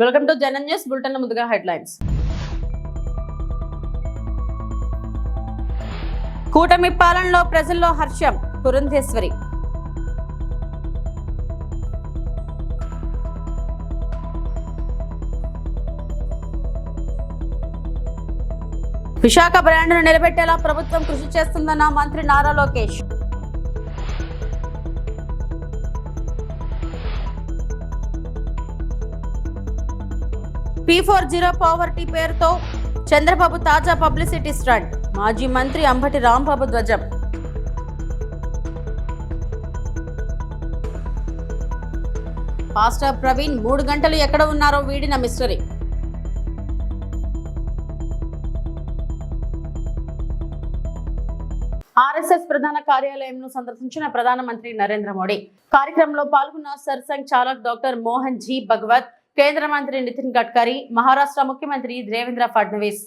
Welcome to Janan news bulletin ముందుగా headlines. కూటమి పాలనలో ప్రజల్లో హర్షం పురంధేశ్వరి. విశాఖ బ్రాండ్ను నిలబెట్టేలా ప్రభుత్వం కృషి చేస్తుందన్న మంత్రి Nara Lokesh. P four zero poverty పేరుతో చంద్రబాబు తాజా పబ్లిసిటీ స్టంట్. మాజీ మంత్రి అంబటి రాంబాబు ధ్వజం. పాస్టర్ ప్రవీణ్ మూడు గంటలు ఎక్కడ ఉన్నారో వీడిన మిస్టరీ. ఆర్ఎస్ఎస్ ప్రధాన కార్యాలయంను సందర్శించిన ప్రధానమంత్రి నరేంద్ర మోడీ. కార్యక్రమంలో పాల్గొన్న సర్సంఘ్ చాలక్ డాక్టర్ మోహన్ జీ భగవత్ కేంద్ర మంత్రి నితిన్ గడ్కరీ మహారాష్ట్ర ముఖ్యమంత్రి దేవేంద్ర ఫడ్నవీస్.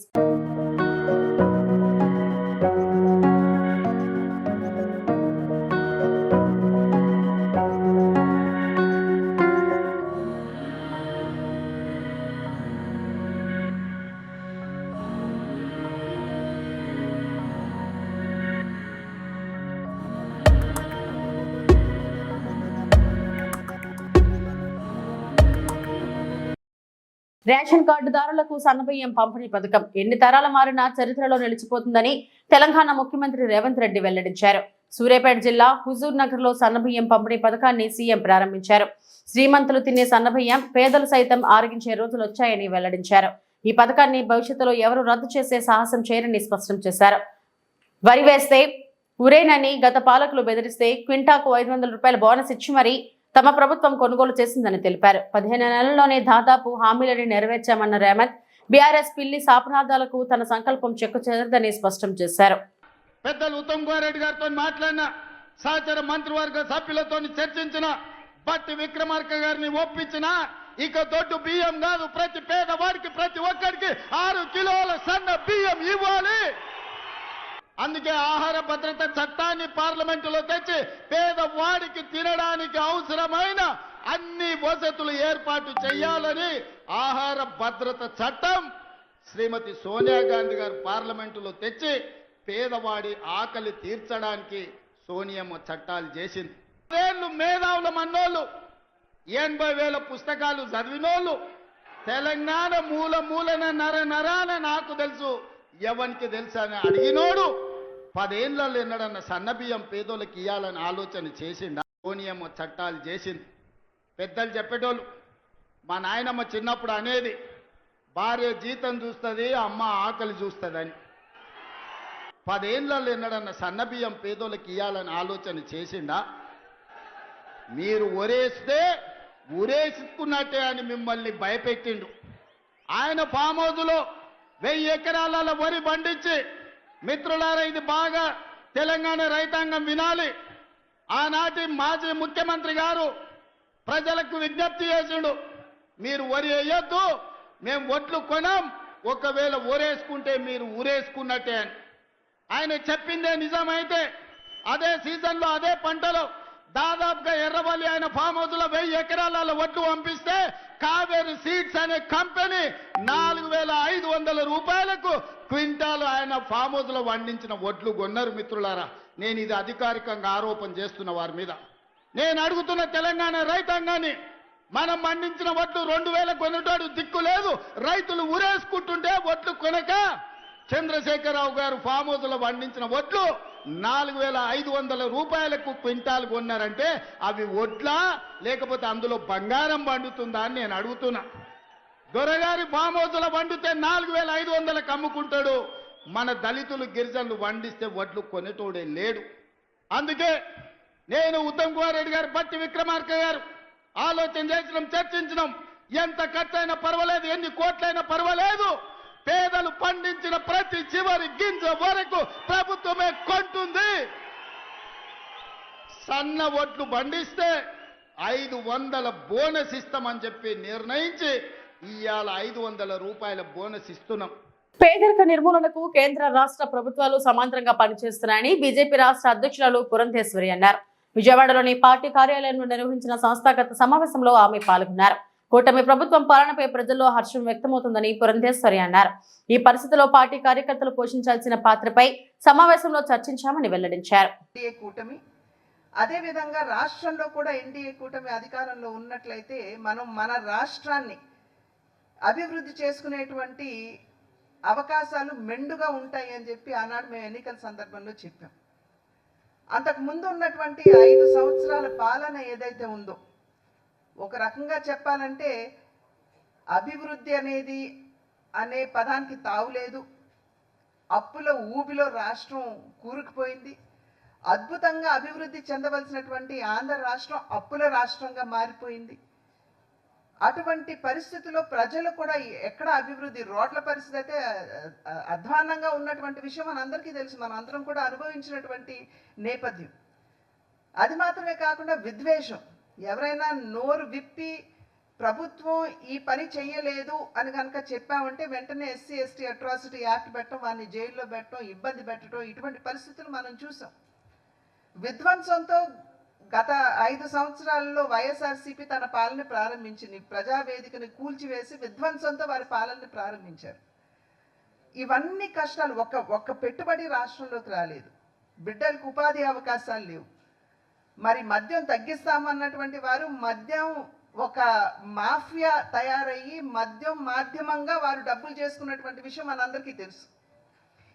రేషన్ కార్డుదారులకు సన్నబియ్యం పంపిణీ పథకం ఎన్ని తరాల మారినా చరిత్రలో నిలిచిపోతుందని తెలంగాణ ముఖ్యమంత్రి రేవంత్ రెడ్డి వెల్లడించారు. సూర్యాపేట జిల్లా హుజూర్ నగర్లో సన్నబియ్యం పంపిణీ పథకాన్ని సీఎం ప్రారంభించారు. శ్రీమంతులు తినే సన్నబియ్యం పేదలు సైతం ఆరగించే రోజులు వచ్చాయని వెల్లడించారు. ఈ పథకాన్ని భవిష్యత్తులో ఎవరు రద్దు చేసే సాహసం చేయరని స్పష్టం చేశారు. వరి వేస్తే ఉరేనని గత పాలకులు బెదిరిస్తే క్వింటాకు ఐదు వందల రూపాయల బోనస్ ఇచ్చి మరీ తమ ప్రభుత్వం కొనుగోలు చేసిందని తెలిపారు. పదిహేను నెలల్లోనే దాదాపు హామీలను నెరవేర్చామన్న రేమత్ బీఆర్ఎస్ పిల్లి శాపనార్థాలకు తన సంకల్పం చెక్కు చెదరదని స్పష్టం చేశారు. పెద్దలు ఉత్తమ్ కుమార్ రెడ్డి గారితో మాట్లాడిన సహచర మంత్రివర్గ సభ్యులతో చర్చించిన బట్టి విక్రమార్క గారిని ఒప్పించిన ఇక దొడ్డు బియ్యం కాదు ప్రతి పేదవాడికి ప్రతి ఒక్కరికి ఆరు కిలోల సన్న బియ్యం ఇవ్వాలి. అందుకే ఆహార భద్రత చట్టాన్ని పార్లమెంటులో తెచ్చి పేదవాడికి తినడానికి అవసరమైన అన్ని వసతులు ఏర్పాటు చేయాలని ఆహార భద్రత చట్టం శ్రీమతి సోనియా గాంధీ గారు పార్లమెంటులో తెచ్చి పేదవాడి ఆకలి తీర్చడానికి సోనియమ్మ చట్టాలు చేసింది. ఏళ్ళు మేధావుల మన్నోళ్ళు ఎనభై వేల పుస్తకాలు చదివినోళ్ళు తెలంగాణ మూల మూలన నర నరాన నాకు తెలుసు ఎవరికి తెలుసు అని అడిగినోడు పదేళ్ళలో ఎన్నడన్న సన్నబియ్యం పేదోళ్ళకి ఇవ్వాలని ఆలోచన చేసిండు? ఓనియమ్మ చట్టాలు చేసింది. పెద్దలు చెప్పేటోళ్ళు మా నాయనమ్మ చిన్నప్పుడు అనేది భార్య జీతం చూస్తుంది అమ్మ ఆకలి చూస్తుందని. పదేళ్ళలో ఎన్నడన్న సన్నబియ్యం పేదోళ్ళకి ఇవ్వాలని ఆలోచన చేసిండా? మీరు ఒరేస్తే ఉరేసుకున్నట్టే అని మిమ్మల్ని భయపెట్టిండు. ఆయన ఫామ్ వెయ్యి ఎకరాలలో వరి పండించి మిత్రులారా ఇది బాగా తెలంగాణ రైతాంగం వినాలి. ఆనాటి మాజీ ముఖ్యమంత్రి గారు ప్రజలకు విజ్ఞప్తి చేసిండు మీరు వరి వేయొద్దు మేము ఒట్లు కొనం ఒకవేళ ఊరేసుకుంటే మీరు ఊరేసుకున్నట్టే అని. ఆయన చెప్పిందే నిజమైతే అదే సీజన్లో అదే పంటలో దాదాపుగా ఎర్రవల్లి ఆయన ఫామ్ హౌస్లో వెయ్యి ఎకరాల వడ్లు పంపిస్తే కావేరి సీడ్స్ అనే కంపెనీ నాలుగు వేల ఐదు వందల రూపాయలకు క్వింటాలు ఆయన ఫామ్ హౌస్లో వండించిన ఒడ్లు కొన్నారు మిత్రులారా నేను ఇది అధికారికంగా ఆరోపణ చేస్తున్న వారి మీద. నేను అడుగుతున్న తెలంగాణ రైతాంగాన్ని మనం పండించిన వడ్లు రెండు వేల కొనుటాడు దిక్కు లేదు రైతులు ఉరేసుకుంటుంటే వడ్లు కొనక చంద్రశేఖరరావు గారు ఫామ్ హౌస్లో పండించిన వడ్లు నాలుగు వేల ఐదు వందల రూపాయలకు క్వింటాల్ కొన్నారంటే అవి వడ్లా లేకపోతే అందులో బంగారం పండుతుందా అని నేను అడుగుతున్నా. దొరగారి బామోతుల వండితే నాలుగు వేల ఐదు వందలకు అమ్ముకుంటాడు మన దళితులు గిరిజనులు వండిస్తే వడ్లు కొనేటోడే లేడు. అందుకే నేను ఉత్తమ్ కుమార్ రెడ్డి గారు బట్టి విక్రమార్క గారు ఆలోచన చేసినాం చర్చించినాం. ఎంత ఖర్చైనా పర్వాలేదు ఎన్ని కోట్లైనా పర్వాలేదు. పేదలు పండించిన ప్రతి చివరి గింజ వరకు ప్రభుత్వమే కొంటుంది. సన్న ఒట్లు పండిస్తే ఐదు వందల బోనస్ ఇస్తామని చెప్పి నిర్ణయించి ఇవాళ ఐదు వందల రూపాయల బోనస్ ఇస్తున్నాం. పేదరిక నిర్మూలనకు కేంద్ర రాష్ట్ర ప్రభుత్వాలు సమాంతరంగా పనిచేస్తున్నాయని బీజేపీ రాష్ట్ర అధ్యక్షురాలు పురంధేశ్వరి అన్నారు. విజయవాడలోని పార్టీ కార్యాలయంలో నిర్వహించిన సంస్థాగత సమావేశంలో ఆమె పాల్గొన్నారు. కూటమి ప్రభుత్వం పాలనపై ప్రజల్లో హర్షం వ్యక్తమవుతుందని పురంధేశ్వరి అన్నారు. ఈ పరిస్థితిలో పార్టీ కార్యకర్తలు పోషించాల్సిన పాత్రపై సమావేశంలో చర్చించామని వెల్లడించారు. అదేవిధంగా రాష్ట్రంలో కూడా ఎన్డీఏ కూటమి అధికారంలో ఉన్నట్లయితే మనం మన రాష్ట్రాన్ని అభివృద్ధి చేసుకునేటువంటి అవకాశాలు మెండుగా ఉంటాయి అని చెప్పి ఆనాడు మేము ఎన్నికల సందర్భంలో చెప్పాం. అంతకు ముందు ఉన్నటువంటి ఐదు సంవత్సరాల పాలన ఏదైతే ఉందో ఒక రకంగా చెప్పాలంటే అభివృద్ధి అనేది అనే పదానికి తావులేదు అప్పుల ఊబిలో రాష్ట్రం కూరుకుపోయింది. అద్భుతంగా అభివృద్ధి చెందవలసినటువంటి ఆంధ్ర రాష్ట్రం అప్పుల రాష్ట్రంగా మారిపోయింది. అటువంటి పరిస్థితుల్లో ప్రజలు కూడా ఎక్కడ అభివృద్ధి రోడ్ల పరిస్థితి అయితే అధ్వాన్నంగా ఉన్నటువంటి విషయం మనందరికీ తెలుసు. మనం అందరం కూడా అనుభవించినటువంటి నేపథ్యం. అది మాత్రమే కాకుండా విద్వేషం. ఎవరైనా నోరు విప్పి ప్రభుత్వం ఈ పని చెయ్యలేదు అని కనుక చెప్పామంటే వెంటనే ఎస్సీ ఎస్టీ అట్రాసిటీ యాక్ట్ పెట్టడం వారిని జైల్లో పెట్టడం ఇబ్బంది పెట్టడం ఇటువంటి పరిస్థితులు మనం చూసాం. విధ్వంసంతో గత ఐదు సంవత్సరాల్లో వైఎస్ఆర్సీపీ తన పాలన ప్రారంభించింది. ప్రజావేదికను కూల్చివేసి విధ్వంసంతో వారి పాలనని ప్రారంభించారు. ఇవన్నీ కష్టాలు. ఒక్క ఒక్క పెట్టుబడి రాష్ట్రంలోకి రాలేదు. బిడ్డలకు ఉపాధి అవకాశాలు లేవు. మరి మద్యం తగ్గిస్తామన్నటువంటి వారు మద్యం ఒక మాఫియా తయారయ్యి మద్యం మాధ్యమంగా వారు డబ్బులు చేసుకున్నటువంటి విషయం మనందరికీ తెలుసు.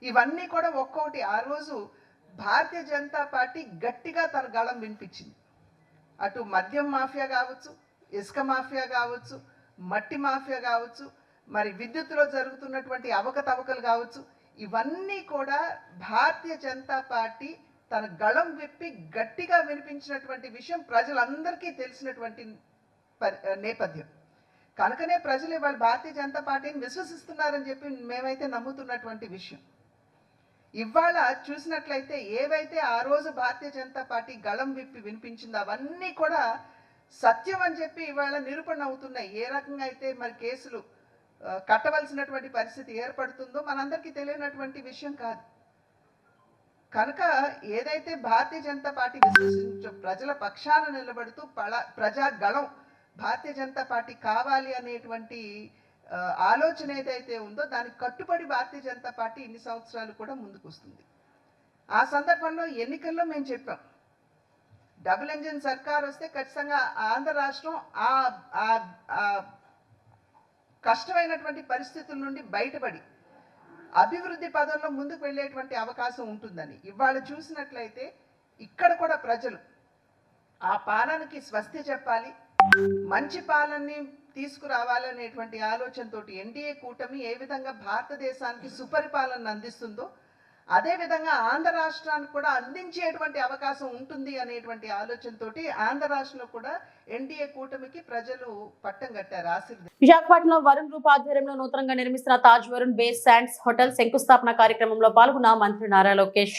ఇవన్నీ కూడా ఒక్కొక్కటి ఆ రోజు భారతీయ జనతా పార్టీ గట్టిగా తన గళం వినిపించింది. అటు మద్యం మాఫియా కావచ్చు ఇసుక మాఫియా కావచ్చు మట్టి మాఫియా కావచ్చు మరి విద్యుత్తులో జరుగుతున్నటువంటి అవకతవకలు కావచ్చు ఇవన్నీ కూడా భారతీయ జనతా పార్టీ తన గళం విప్పి గట్టిగా వినిపించినటువంటి విషయం ప్రజలందరికీ తెలిసినటువంటి నేపథ్యం. కనుకనే ప్రజలు ఇవాళ భారతీయ జనతా పార్టీని విశ్వసిస్తున్నారని చెప్పి మేమైతే నమ్ముతున్నటువంటి విషయం. ఇవాళ చూసినట్లయితే ఏవైతే ఆ రోజు భారతీయ జనతా పార్టీ గళం విప్పి వినిపించిందో అవన్నీ కూడా సత్యం అని చెప్పి ఇవాళ నిరూపణ అవుతున్నాయి. ఏ రకంగా అయితే మరి కేసులు కట్టవలసినటువంటి పరిస్థితి ఏర్పడుతుందో మనందరికీ తెలియనటువంటి విషయం కాదు. కనుక ఏదైతే భారతీయ జనతా పార్టీ విశ్వసించ ప్రజల పక్షాన నిలబడుతూ పళ ప్రజా గళం భారతీయ జనతా పార్టీ కావాలి అనేటువంటి ఆలోచన ఏదైతే ఉందో దానికి కట్టుబడి భారతీయ జనతా పార్టీ ఇన్ని సంవత్సరాలు కూడా ముందుకు వస్తుంది. ఆ సందర్భంలో ఎన్నికల్లో మేము చెప్పాం. డబుల్ ఇంజిన్ సర్కార్ వస్తే ఖచ్చితంగా ఆంధ్ర రాష్ట్రం ఆ ఆ- కష్టమైనటువంటి పరిస్థితుల నుండి బయటపడి అభివృద్ధి పదంలో ముందుకు వెళ్ళేటువంటి అవకాశం ఉంటుందని. ఇవాళ చూసినట్లయితే ఇక్కడ కూడా ప్రజలు ఆ పాలనకి స్వస్తి చెప్పాలి. మంచి పాలనని తీసుకురావాలనేటువంటి ఆలోచనతోటి ఎన్డీఏ కూటమి ఏ విధంగా భారతదేశానికి సుపరిపాలన అందిస్తుందో అదే విధంగా ఆంధ్ర రాష్ట్రానికి కూడా అందించేటువంటి అవకాశం ఉంటుంది అనేటువంటి ఆలోచనతోటి ఆంధ్ర రాష్ట్రంలో కూడా ఎన్డీఏ కూటమికి ప్రజలు పట్టం కట్టారు ఆశీర్వదించారు. విశాఖపట్నంలో వరుణ్ గ్రూప్ ఆధ్వర్యంలో నూతనంగా నిర్మిస్తున్న Taj Varun base sands hotel శంకుస్థాపన కార్యక్రమంలో పాల్గొన్న మంత్రి నారా లోకేష్.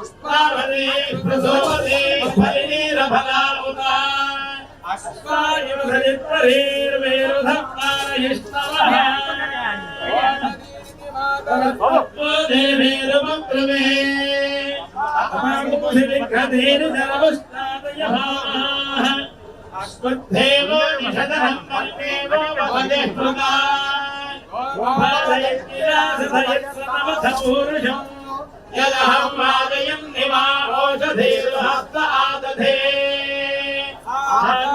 ఉత్పాదీ ప్రసోదీ ఫలి రఫలా ఉదా مدیر پک پوش پاکست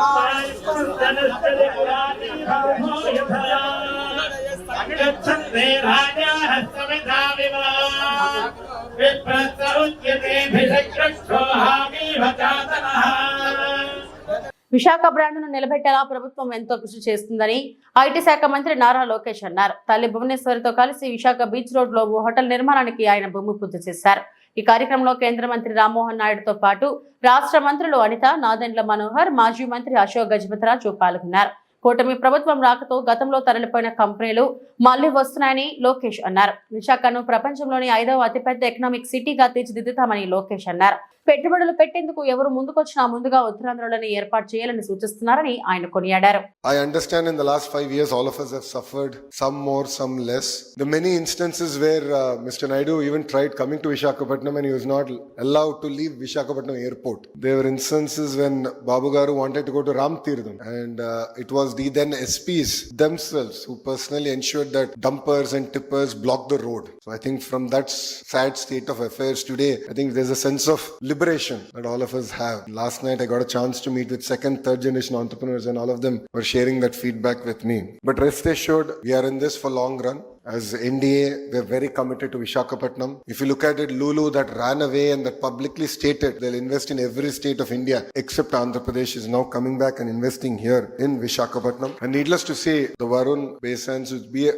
విశాఖ బ్రాండ్ను నిలబెట్టేలా ప్రభుత్వం ఎంతో కృషి చేస్తుందని ఐటీ శాఖ మంత్రి నారా లోకేష్ అన్నారు. తల్లి భువనేశ్వరితో కలిసి విశాఖ బీచ్ రోడ్లో ఓ హోటల్ నిర్మాణానికి ఆయన భూమి పూజ చేశారు. ఈ కార్యక్రమంలో కేంద్ర మంత్రి రామ్మోహన్ నాయుడుతో పాటు రాష్ట్ర మంత్రులు అనిత నాదెండ్ల మనోహర్ మాజీ మంత్రి అశోక్ గజపతిరాజు పాల్గొన్నారు. కూటమి ప్రభుత్వం రాకతో గతంలో తరలిపోయిన కంపెనీలు మళ్ళీ వస్తున్నాయని లోకేష్ అన్నారు. విశాఖను ప్రపంచంలోని ఐదవ అతిపెద్ద ఎకనామిక్ సిటీగా తీర్చిదిద్దుతామని లోకేష్ అన్నారు. పెట్టుబడులు పెట్టేందుకు ఎవరు ముందుకొచ్చినా ముందుగా ఉత్తరాంధ్రలోనే ఏర్పాటు చేయాలని సూచిస్తున్నారని ఆయన కొనియాడారు I understand in the last five years, all of us have suffered, some more, some less. The many instances where uh, Mr. Naidu even tried coming to visakhapatnam and he was not allowed to leave visakhapatnam airport. There were instances when Babu Garu wanted to go to Ram Tirtham and uh, it was the then SPs themselves who personally ensured that dumpers and tippers blocked the road. So I think from that s- sad state of affairs today, I think there's a sense of liberation that all of us have. Last night I got a chance to meet with second, third generation entrepreneurs and all of them were sharing that feedback with me. But rest assured, we are in this for long run. As NDA, we're very committed to Vishakhapatnam. If you look at it, Lulu that ran away and that publicly stated they'll invest in every state of India except Andhra Pradesh is now coming back and investing here in Vishakhapatnam. And needless to say, the Varun Basins would be a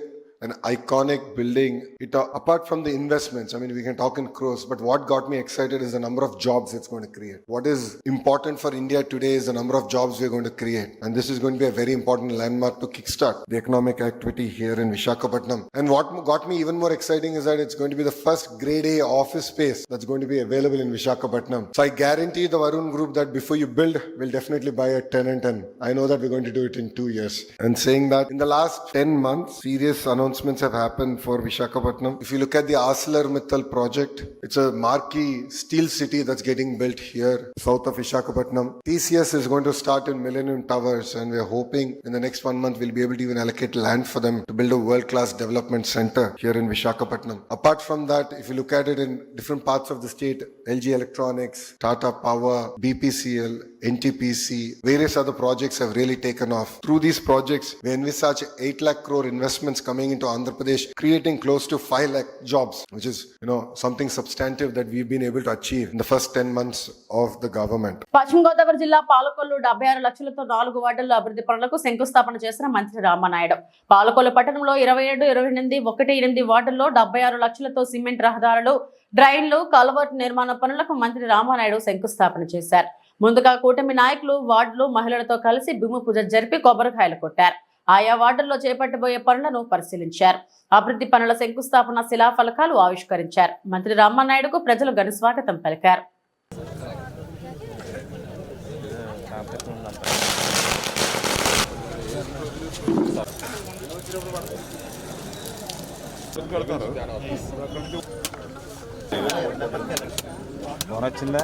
an iconic building. It uh, apart from the investments, I mean, we can talk in crores, but what got me excited is the number of jobs it's going to create. What is important for India today is the number of jobs we're going to create, and this is going to be a very important landmark to kickstart the economic activity here in Vishakhapatnam. And what got me even more exciting is that it's going to be the first Grade A office space that's going to be available in Vishakhapatnam. So I guarantee the Varun Group that before you build, we'll definitely buy a tenant, and I know that we're going to do it in two years. And saying that in the last 10 months, serious announcements have happened for Vishakhapatnam. If you look at the ArcelorMittal project, it's a marquee steel city that's getting built here south of Vishakhapatnam. TCS is going to start in Millennium Towers, and we're hoping in the next one month we'll be able to even allocate land for them to build a world-class development center here in Vishakhapatnam. Apart from that, if you look at it in different parts of the state, LG Electronics, Tata Power, BPCL, NTPC, various other projects have really taken off. Through these projects, we envisage 8 lakh crore investments coming into Andhra Pradesh, creating close to 5 lakh jobs, which is, you know, something substantive that we've been able to achieve in the first 10 months of the government. పశ్చిమ గోదావరి జిల్లా పాలకొల్లు డెబ్బై ఆరు లక్షలతో నాలుగు వార్డుల్లో అభివృద్ధి పనులకు శంకుస్థాపన చేసిన మంత్రి రామనాయుడు పాలకొల్లు పట్టణంలో ఇరవై ఏడు ఇరవై ఎనిమిది ఒకటి ఎనిమిది వార్డుల్లో డెబ్బై ఆరు లక్షలతో సిమెంట్ రహదారులు డ్రైన్లు కలవర్ట్ నిర్మాణ పనులకు మంత్రి రామానాయుడు శంకుస్థాపన చేశారు ముందుగా కూటమి నాయకులు వార్డులు మహిళలతో కలిసి భూమి పూజ జరిపి కొబ్బరికాయలు కొట్టారు ఆయా వార్డుల్లో చేపట్టబోయే పనులను పరిశీలించారు అభివృద్ధి పనుల శంకుస్థాపన శిలాఫలకాలు ఆవిష్కరించారు మంత్రి రామనాయుడుకు ప్రజలు ఘన స్వాగతం పలికారు వచ్చిందా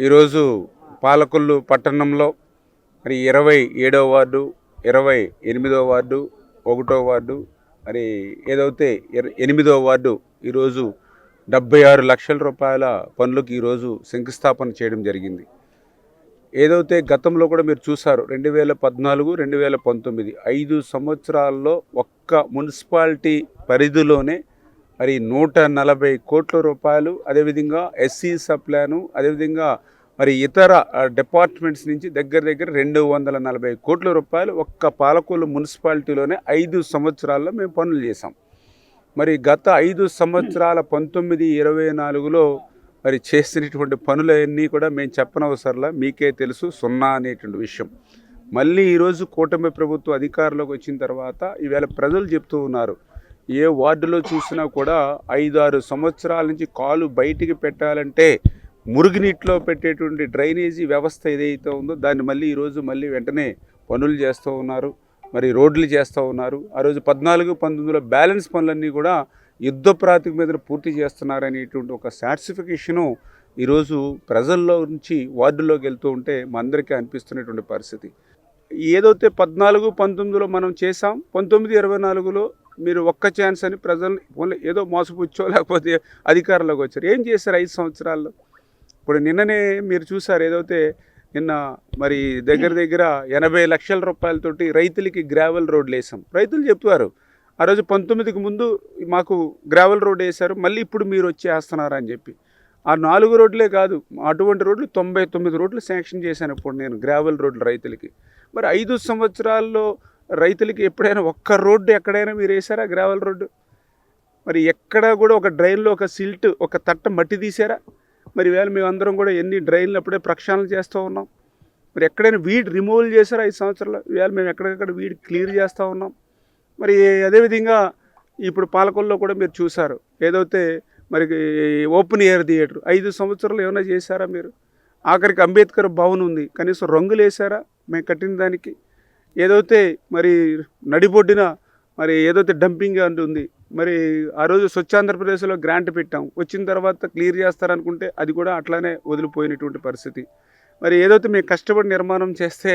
ఈరోజు పాలకొల్లు పట్టణంలో మరి ఇరవై ఏడో వార్డు ఇరవై ఎనిమిదో వార్డు ఒకటో వార్డు మరి ఏదైతే ఎనిమిదో వార్డు ఈరోజు డెబ్బై ఆరు లక్షల రూపాయల పనులకు ఈరోజు శంకుస్థాపన చేయడం జరిగింది. ఏదైతే గతంలో కూడా మీరు చూసారు రెండు వేల పద్నాలుగు రెండు వేల పంతొమ్మిది ఐదు సంవత్సరాల్లో ఒక్క మున్సిపాలిటీ పరిధిలోనే మరి నూట నలభై కోట్ల రూపాయలు అదేవిధంగా ఎస్సీ సప్లాను అదేవిధంగా మరి ఇతర డిపార్ట్మెంట్స్ నుంచి దగ్గర దగ్గర రెండు వందల నలభై కోట్ల రూపాయలు ఒక్క పాలకొల్లు మున్సిపాలిటీలోనే ఐదు సంవత్సరాల్లో మేము పనులు చేసాం మరి గత ఐదు సంవత్సరాల పంతొమ్మిది ఇరవై నాలుగులో మరి చేసినటువంటి పనులన్నీ కూడా మేము చెప్పనవసరంలా మీకే తెలుసు సున్నా అనేటువంటి విషయం. మళ్ళీ ఈరోజు కూటమి ప్రభుత్వం అధికారంలోకి వచ్చిన తర్వాత ఈవేళ ప్రజలు చెప్తూ ఉన్నారు. ఏ వార్డులో చూసినా కూడా ఐదు ఆరు సంవత్సరాల నుంచి కాలు బయటికి పెట్టాలంటే మురుగునీటిలో పెట్టేటువంటి డ్రైనేజీ వ్యవస్థ ఏదైతే ఉందో దాన్ని మళ్ళీ ఈరోజు మళ్ళీ వెంటనే పనులు చేస్తూ ఉన్నారు. మరి రోడ్లు చేస్తూ ఉన్నారు. ఆ రోజు పద్నాలుగు పంతొమ్మిదిలో బ్యాలెన్స్ పనులన్నీ కూడా యుద్ధ ప్రాతిక మీద పూర్తి చేస్తున్నారనేటువంటి ఒక సాటిస్ఫికేషను ఈరోజు ప్రజల్లో నుంచి వార్డులోకి వెళ్తూ ఉంటే మా అందరికీ అనిపిస్తున్నటువంటి పరిస్థితి. ఏదైతే పద్నాలుగు పంతొమ్మిదిలో మనం చేసాం పంతొమ్మిది ఇరవై నాలుగులో మీరు ఒక్క ఛాన్స్ అని ప్రజల్ని ఓన్లీ ఏదో మోసపుచ్చో లేకపోతే అధికారంలోకి వచ్చారు. ఏం చేశారు ఐదు సంవత్సరాల్లో? ఇప్పుడు నిన్ననే మీరు చూసారు ఏదైతే నిన్న మరి దగ్గర దగ్గర ఎనభై లక్షల రూపాయలతోటి రైతులకి గ్రావెల్ రోడ్లు వేసాం రైతులు చెప్పారు ఆ రోజు పంతొమ్మిదికి ముందు మాకు గ్రావెల్ రోడ్ వేశారు మళ్ళీ ఇప్పుడు మీరు వచ్చి వేస్తున్నారు అని చెప్పి. ఆ నాలుగు రోడ్లే కాదు అటువంటి రోడ్లు తొంభై తొమ్మిది రోడ్లు శాంక్షన్ చేశాను ఇప్పుడు నేను గ్రావెల్ రోడ్లు రైతులకి. మరి ఐదు సంవత్సరాల్లో రైతులకి ఎప్పుడైనా ఒక్క రోడ్డు ఎక్కడైనా మీరు వేసారా గ్రావెల్ రోడ్డు మరి ఎక్కడ కూడా ఒక డ్రైన్లో ఒక సిల్ట్ ఒక తట్ట మట్టి తీసారా మరి వేళ మేము అందరం కూడా ఎన్ని డ్రైన్లు అప్పుడే ప్రక్షాళన చేస్తూ ఉన్నాం. మరి ఎక్కడైనా వీడ్ రిమూవల్ చేశారా ఐదు సంవత్సరాలు వేళ మేము ఎక్కడికక్కడ వీడ్ క్లియర్ చేస్తూ ఉన్నాం. మరి అదేవిధంగా ఇప్పుడు పాలకొల్లో కూడా మీరు చూసారు ఏదైతే మరి ఓపెన్ ఎయిర్ థియేటర్ ఐదు సంవత్సరాలు ఏమైనా చేశారా మీరు? ఆఖరికి అంబేద్కర్ భవన్ ఉంది. కనీసం రంగులు వేసారా మేము కట్టిన దానికి? ఏదైతే మరి నడిబొడ్డిన మరి ఏదైతే డంపింగ్ అంటూ ఉంది మరి ఆ రోజు స్వచ్ఛాంధ్రప్రదేశ్లో గ్రాంట్ పెట్టాం. వచ్చిన తర్వాత క్లియర్ చేస్తారనుకుంటే అది కూడా అట్లానే వదిలిపోయినటువంటి పరిస్థితి. మరి ఏదైతే మేము కష్టపడి నిర్మాణం చేస్తే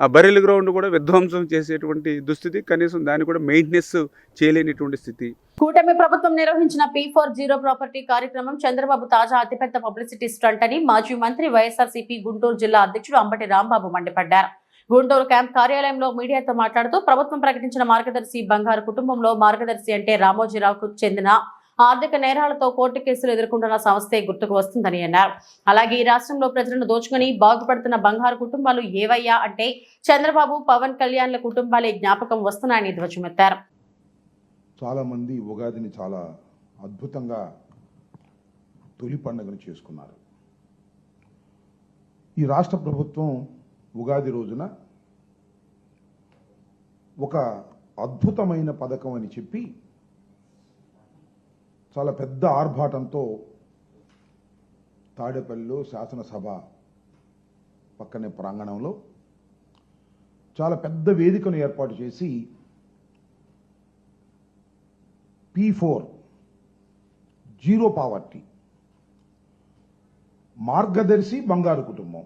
ఆ బరెల్ గ్రౌండ్ కూడా విధ్వంసం చేసేటువంటి దుస్థితి కనీసం దాన్ని కూడా మెయింటెనెన్స్ చేయలేనిటువంటి స్థితి. కూటమి ప్రభుత్వం నిర్వహించిన పీ ఫోర్ జీరో ప్రాపర్టీ కార్యక్రమం చంద్రబాబు తాజా అతిపెద్ద పబ్లిసిటీ స్టంట్ అని మాజీ మంత్రి వైఎస్ఆర్సీపీ గుంటూరు జిల్లా అధ్యక్షుడు అంబటి రాంబాబు మండిపడ్డారు. గుంటూరు క్యాంప్ కార్యాలయంలో మీడియాతో మాట్లాడుతూ ప్రభుత్వం ప్రకటించిన మార్గదర్శి బంగారు కుటుంబంలో మార్గదర్శి అంటే రామోజీరావుకు చెందిన ఆర్థిక నేరాలతో కోర్టు కేసులు ఎదుర్కొంటున్న సంస్థే గుర్తుకు వస్తుందని అన్నారు. అలాగే ఈ రాష్ట్రంలో ప్రజలను దోచుకుని బాగుపడుతున్న బంగారు కుటుంబాలు ఏవయ్యా అంటే చంద్రబాబు పవన్ కళ్యాణ్ల కుటుంబాలే జ్ఞాపకం వస్తున్నాయని ధ్వజమెత్తారు. చాలామంది ఉగాదిని చాలా అద్భుతంగా తొలి పండుగను చేసుకున్నారు. ఈ రాష్ట్ర ప్రభుత్వం ఉగాది రోజున ఒక అద్భుతమైన పథకం అని చెప్పి చాలా పెద్ద ఆర్భాటంతో తాడేపల్లిలో శాసనసభ పక్కనే ప్రాంగణంలో చాలా పెద్ద వేదికను ఏర్పాటు చేసి పీ ఫోర్ జీరో పావర్టీ మార్గదర్శి బంగారు కుటుంబం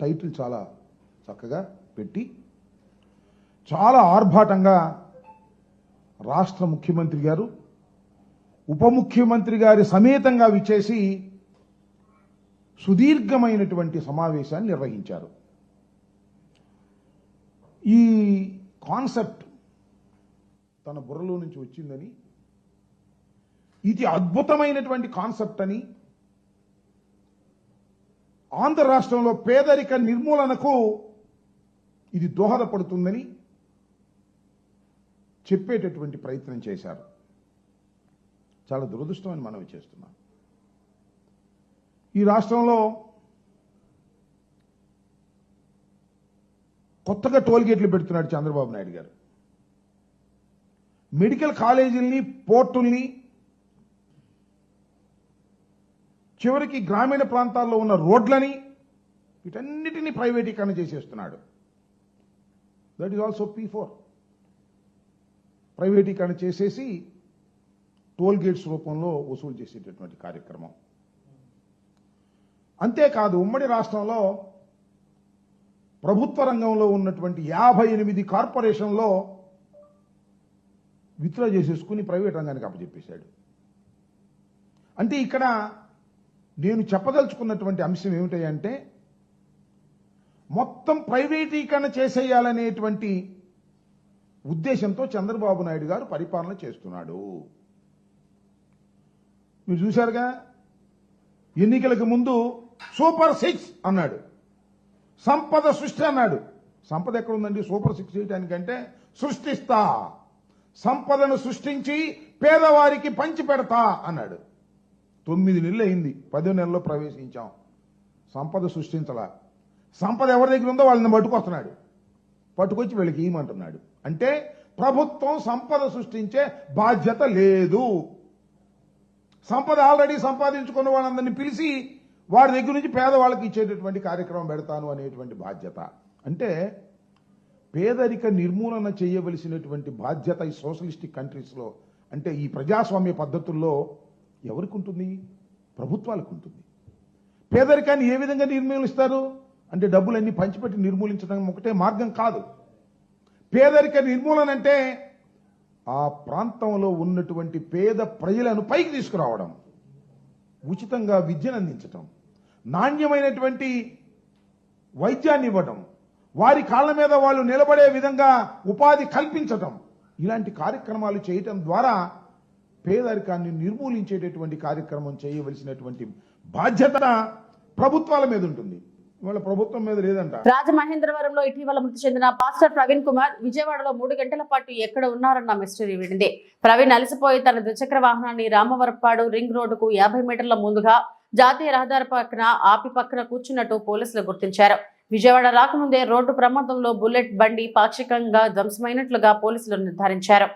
టైటిల్ చాలా చక్కగా పెట్టి చాలా ఆర్భాటంగా రాష్ట్ర ముఖ్యమంత్రి గారు ఉప ముఖ్యమంత్రి గారి సమేతంగా విచ్చేసి సుదీర్ఘమైనటువంటి సమావేశాన్ని నిర్వహించారు. ఈ కాన్సెప్ట్ తన బుర్రలో నుంచి వచ్చిందని ఇది అద్భుతమైనటువంటి కాన్సెప్ట్ అని ఆంధ్ర రాష్ట్రంలో పేదరిక నిర్మూలనకు ఇది దోహదపడుతుందని చెప్పేటటువంటి ప్రయత్నం చేశారు. చాలా దురదృష్టం అని మనవి చేస్తున్నాం. ఈ రాష్ట్రంలో కొత్తగా టోల్ గేట్లు పెడుతున్నాడు చంద్రబాబు నాయుడు గారు. మెడికల్ కాలేజీల్ని పోర్టుల్ని చివరికి గ్రామీణ ప్రాంతాల్లో ఉన్న రోడ్లని వీటన్నిటినీ ప్రైవేటీకరణ చేసేస్తున్నాడు. That is also P four ప్రైవేటీకరణ చేసేసి టోల్ గేట్స్ రూపంలో వసూలు చేసేటటువంటి కార్యక్రమం. అంతేకాదు ఉమ్మడి రాష్ట్రంలో ప్రభుత్వ రంగంలో ఉన్నటువంటి యాభై ఎనిమిది కార్పొరేషన్లో విత్డ్రా చేసేసుకుని ప్రైవేట్ రంగానికి అప్పచెప్పేశాడు. అంటే ఇక్కడ నేను చెప్పదలుచుకున్నటువంటి అంశం ఏమిటంటే మొత్తం ప్రైవేటీకరణ చేసేయాలనేటువంటి ఉద్దేశంతో చంద్రబాబు నాయుడు గారు పరిపాలన చేస్తున్నాడు. మీరు చూశారుగా? ఎన్నికలకు ముందు సూపర్ సిక్స్ అన్నాడు. సంపద సృష్టి అన్నాడు. సంపద ఎక్కడుందండి? సూపర్ సిక్స్ చేయడానికంటే సృష్టిస్తా. సంపదను సృష్టించి పేదవారికి పంచి పెడతా అన్నాడు. తొమ్మిది నెలలు అయింది. పదో నెలలో ప్రవేశించాం. సంపద సృష్టించలా. సంపద ఎవరి దగ్గర ఉందో వాళ్ళని పట్టుకొస్తున్నాడు. పట్టుకొచ్చి వీళ్ళకి ఇవ్వమంటున్నాడు అంటే ప్రభుత్వం సంపద సృష్టించే బాధ్యత లేదు. సంపద ఆల్రెడీ సంపాదించుకున్న వాళ్ళందరినీ పిలిచి వారి దగ్గర నుంచి పేదవాళ్ళకి ఇచ్చేటటువంటి కార్యక్రమం పెడతాను అనేటువంటి బాధ్యత. అంటే పేదరిక నిర్మూలన చేయవలసినటువంటి బాధ్యత ఈ సోషలిస్టిక్ కంట్రీస్లో అంటే ఈ ప్రజాస్వామ్య పద్ధతుల్లో ఎవరికి ఉంటుంది? ప్రభుత్వాలకు ఉంటుంది. పేదరికాన్ని ఏ విధంగా నిర్మూలిస్తారు? అంటే డబ్బులన్నీ పంచిపెట్టి నిర్మూలించడం ఒకటే మార్గం కాదు. పేదరిక నిర్మూలన అంటే ఆ ప్రాంతంలో ఉన్నటువంటి పేద ప్రజలను పైకి తీసుకురావడం ఉచితంగా విద్యను అందించటం నాణ్యమైనటువంటి వైద్యాన్ని ఇవ్వటం వారి కాళ్ళ మీద వాళ్ళు నిలబడే విధంగా ఉపాధి కల్పించటం ఇలాంటి కార్యక్రమాలు చేయటం ద్వారా పేదరికాన్ని నిర్మూలించేటటువంటి కార్యక్రమం చేయవలసినటువంటి బాధ్యత ప్రభుత్వాల మీద ఉంటుంది. ఇవాళ ప్రభుత్వం మీద లేదంట. రాజమహేంద్రవరంలో ఇటీవల మృతి చెందిన పాస్టర్ ప్రవీణ్ కుమార్ విజయవాడలో మూడు గంటల పాటు ఎక్కడ ఉన్నారన్న మిస్టరీ విడింది ప్రవీణ్ అలసిపోయి తన ద్విచక్ర వాహనాన్ని రామవరపాడు రింగ్ రోడ్డుకు యాభై మీటర్ల ముందుగా జాతీయ రహదారి పక్కన ఆపి పక్కన కూర్చున్నట్టు పోలీసులు గుర్తించారు. విజయవాడ రాకముందే రోడ్డు ప్రమాదంలో బుల్లెట్ బండి పాక్షికంగా ధ్వంసమైనట్లుగా పోలీసులు నిర్ధారించారు.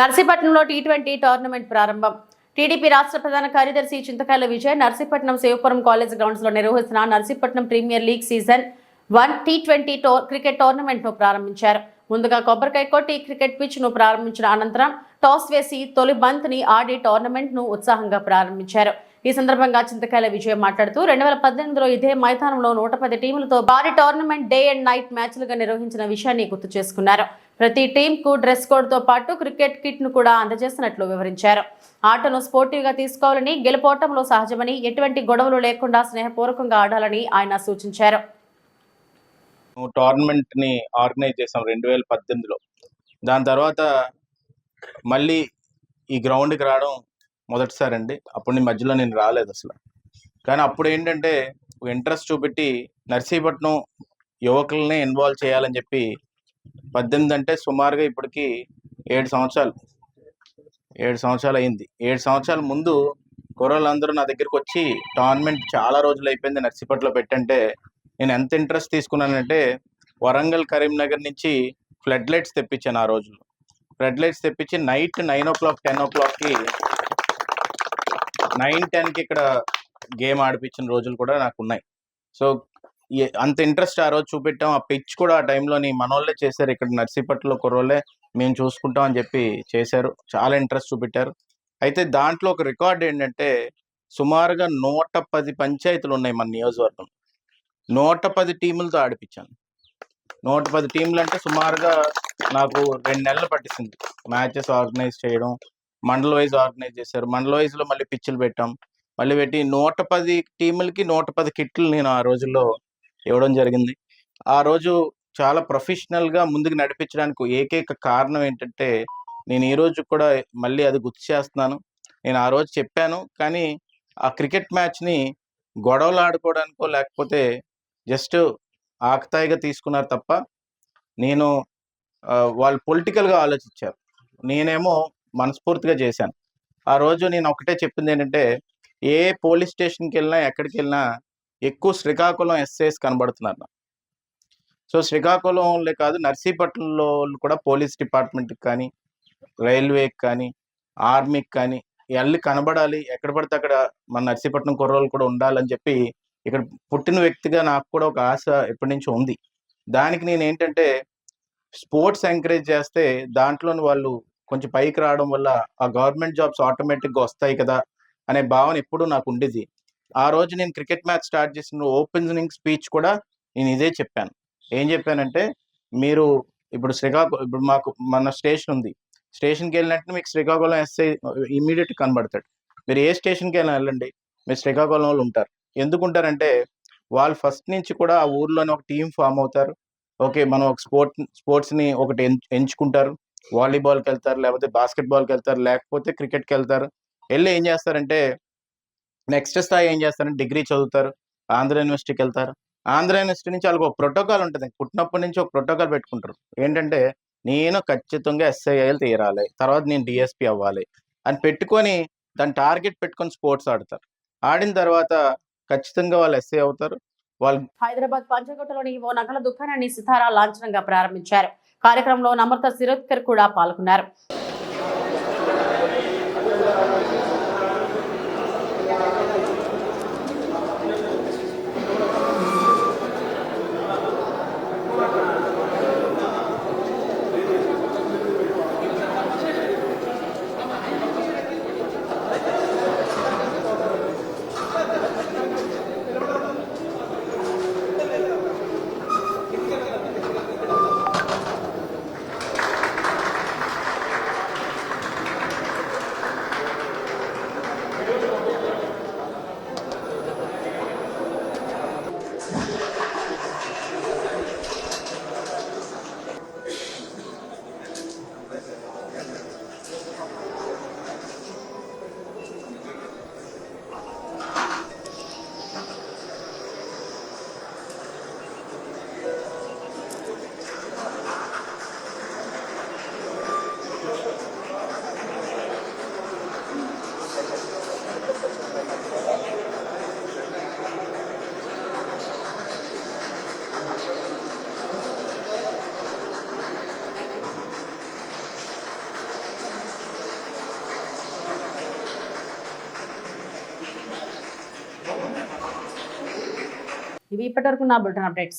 నర్సీపట్నంలో టీ ట్వంటీ టోర్నమెంట్ ప్రారంభం. టీడీపీ రాష్ట్ర ప్రధాన కార్యదర్శి చింతకాయల విజయ్ నర్సీపట్నం శివపురం కాలేజ్ గ్రౌండ్స్లో నిర్వహిస్తున్న Narsipatnam premier league season one T twenty cricket టోర్నమెంట్ను ప్రారంభించారు. ముందుగా కొబ్బరికాయ కొట్టి క్రికెట్ పిచ్ను ప్రారంభించిన అనంతరం టాస్ వేసి తొలి బంత్ని ఆడి టోర్నమెంట్ను ఉత్సాహంగా ప్రారంభించారు. ఈ సందర్భంగా చింతకాయల విజయ్ మాట్లాడుతూ రెండు వేల పద్దెనిమిదిలో ఇదే మైదానంలో నూట పది టీములతో భారీ టోర్నమెంట్ డే అండ్ నైట్ మ్యాచ్లుగా నిర్వహించిన విషయాన్ని గుర్తు చేసుకున్నారు. ప్రతి టీంకు డ్రెస్ కోడ్తో పాటు క్రికెట్ కిట్ను కూడా అందజేసినట్లు వివరించారు. ఆటను స్పోర్టివ్గా తీసుకోవాలని గెలుపోటంలో సహజమని ఎటువంటి గొడవలు లేకుండా స్నేహపూర్వకంగా ఆడాలని ఆయన సూచించారు. టోర్నమెంట్ని ఆర్గనైజ్ చేసాం రెండు వేల పద్దెనిమిదిలో. దాని తర్వాత మళ్ళీ ఈ గ్రౌండ్కి రావడం మొదటిసారి అండి. అప్పుడు మధ్యలో నేను రాలేదు అసలు. కానీ అప్పుడు ఏంటంటే ఇంట్రెస్ట్ చూపెట్టి నర్సీపట్నం యువకుల్ని ఇన్వాల్వ్ చేయాలని చెప్పి పద్దెనిమిది అంటే సుమారుగా ఇప్పటికి ఏడు సంవత్సరాలు. ఏడు సంవత్సరాలు అయింది. ఏడు సంవత్సరాల ముందు కుర్రలందరూ నా దగ్గరికి వచ్చి టోర్నమెంట్ చాలా రోజులు అయిపోయింది నర్సీపట్లో పెట్టంటే నేను ఎంత ఇంట్రెస్ట్ తీసుకున్నానంటే వరంగల్ కరీంనగర్ నుంచి ఫ్లడ్ లైట్స్ తెప్పించాను ఆ రోజుల్లో ఫ్లడ్ లైట్స్ తెప్పించి night nine o'clock ten ఓ క్లాక్కి నైన్ టెన్కి ఇక్కడ గేమ్ ఆడిపించిన రోజులు కూడా నాకు ఉన్నాయి సో అంత ఇంట్రెస్ట్ ఆ రోజు చూపెట్టాం. ఆ పిచ్ కూడా ఆ టైంలోని మనోళ్ళే చేశారు. ఇక్కడ నర్సీపట్లో కుర్రోళ్ళే మేము చూసుకుంటాం అని చెప్పి చేశారు. చాలా ఇంట్రెస్ట్ చూపెట్టారు. అయితే దాంట్లో ఒక రికార్డ్ ఏంటంటే సుమారుగా నూట పది పంచాయతీలు ఉన్నాయి మన నియోజకవర్గం నూట పది టీములతో ఆడిపించాను నూట పది టీంలు అంటే సుమారుగా నాకు రెండు నెలలు పట్టించింది మ్యాచెస్ ఆర్గనైజ్ చేయడం మండల్ వైజ్ ఆర్గనైజ్ చేశారు. మండల్ వైజ్లో మళ్ళీ పిచ్చులు పెట్టాం. మళ్ళీ పెట్టి నూట పది టీములకి నూట పది కిట్లు నేను ఆ రోజుల్లో ఇవ్వడం జరిగింది. ఆ రోజు చాలా ప్రొఫెషనల్గా ముందుకు నడిపించడానికి ఏకైక కారణం ఏంటంటే నేను ఈ రోజు కూడా మళ్ళీ అది గుర్తు చేస్తున్నాను. నేను ఆ రోజు చెప్పాను కానీ ఆ క్రికెట్ మ్యాచ్ని గొడవలు ఆడుకోవడానికో లేకపోతే జస్ట్ ఆకతాయిగా తీసుకున్నారు తప్ప నేను వాళ్ళు పొలిటికల్గా ఆలోచించారు. నేనేమో మనస్ఫూర్తిగా చేశాను. ఆ రోజు నేను ఒకటే చెప్పింది ఏంటంటే ఏ పోలీస్ స్టేషన్కి వెళ్ళినా ఎక్కడికి వెళ్ళినా ఎక్కువ శ్రీకాకుళం ఎస్ఐస్ కనబడుతున్నారు సో శ్రీకాకుళంలో కాదు నర్సీపట్నంలో కూడా పోలీస్ డిపార్ట్మెంట్కి కానీ రైల్వేకి కానీ ఆర్మీకి కానీ వెళ్ళి కనబడాలి. ఎక్కడ పడితే అక్కడ మన నర్సీపట్నం కుర్రోళ్ళు కూడా ఉండాలని చెప్పి ఇక్కడ పుట్టిన వ్యక్తిగా నాకు కూడా ఒక ఆశ ఎప్పటి నుంచో ఉంది. దానికి నేను ఏంటంటే స్పోర్ట్స్ ఎంకరేజ్ చేస్తే దాంట్లోని వాళ్ళు కొంచెం పైకి రావడం వల్ల ఆ గవర్నమెంట్ జాబ్స్ ఆటోమేటిక్గా వస్తాయి కదా అనే భావన ఎప్పుడు నాకు ఉండేది. ఆ రోజు నేను క్రికెట్ మ్యాచ్ స్టార్ట్ చేసిన ఓపెనింగ్ స్పీచ్ కూడా నేను ఇదే చెప్పాను. ఏం చెప్పానంటే మీరు ఇప్పుడు శ్రీకాకుళం ఇప్పుడు మాకు మన స్టేషన్ ఉంది. స్టేషన్కి వెళ్ళినట్టు మీకు శ్రీకాకుళం ఎస్ఐ ఇమీడియట్ కనబడతాడు. మీరు ఏ స్టేషన్కి వెళ్ళినా వెళ్ళండి. మీరు శ్రీకాకుళం వాళ్ళు ఉంటారు. ఎందుకు ఉంటారంటే వాళ్ళు ఫస్ట్ నుంచి కూడా ఆ ఊర్లోనే ఒక టీం ఫామ్ అవుతారు. ఓకే మనం ఒక స్పోర్ట్ స్పోర్ట్స్ని ఒకటి ఎంచుకుంటారు. వాలీబాల్కి వెళ్తారు లేకపోతే బాస్కెట్బాల్కి వెళ్తారు లేకపోతే క్రికెట్కి వెళ్తారు. వెళ్ళి ఏం చేస్తారంటే నెక్స్ట్ స్థాయి ఏం చేస్తారంటే డిగ్రీ చదువుతారు. ఆంధ్ర యూనివర్సిటీకి వెళ్తారు. ఆంధ్ర యూనివర్సిటీ నుంచి వాళ్ళకి ఒక ప్రోటోకాల్ ఉంటుంది. పుట్టినప్పటి నుంచి ఒక ప్రోటోకాల్ పెట్టుకుంటారు. ఏంటంటే నేను ఖచ్చితంగా ఎస్ఐఐలు తీరాలి. తర్వాత నేను డిఎస్పి అవ్వాలి అని పెట్టుకొని దాని టార్గెట్ పెట్టుకొని స్పోర్ట్స్ ఆడతారు. ఆడిన తర్వాత ఖచ్చితంగా వాళ్ళు ఎస్ఐ అవుతారు. వాళ్ళు హైదరాబాద్ పంచకోటలోని ఓ నగల దుకాణాన్ని సితారా లాంఛనంగా ప్రారంభించారు. కార్యక్రమంలో నమ్రత శిరోద్కర్ కూడా పాల్గొన్నారు. ఇవి ఇప్పటివరకు నా బులెటిన్ అప్డేట్స్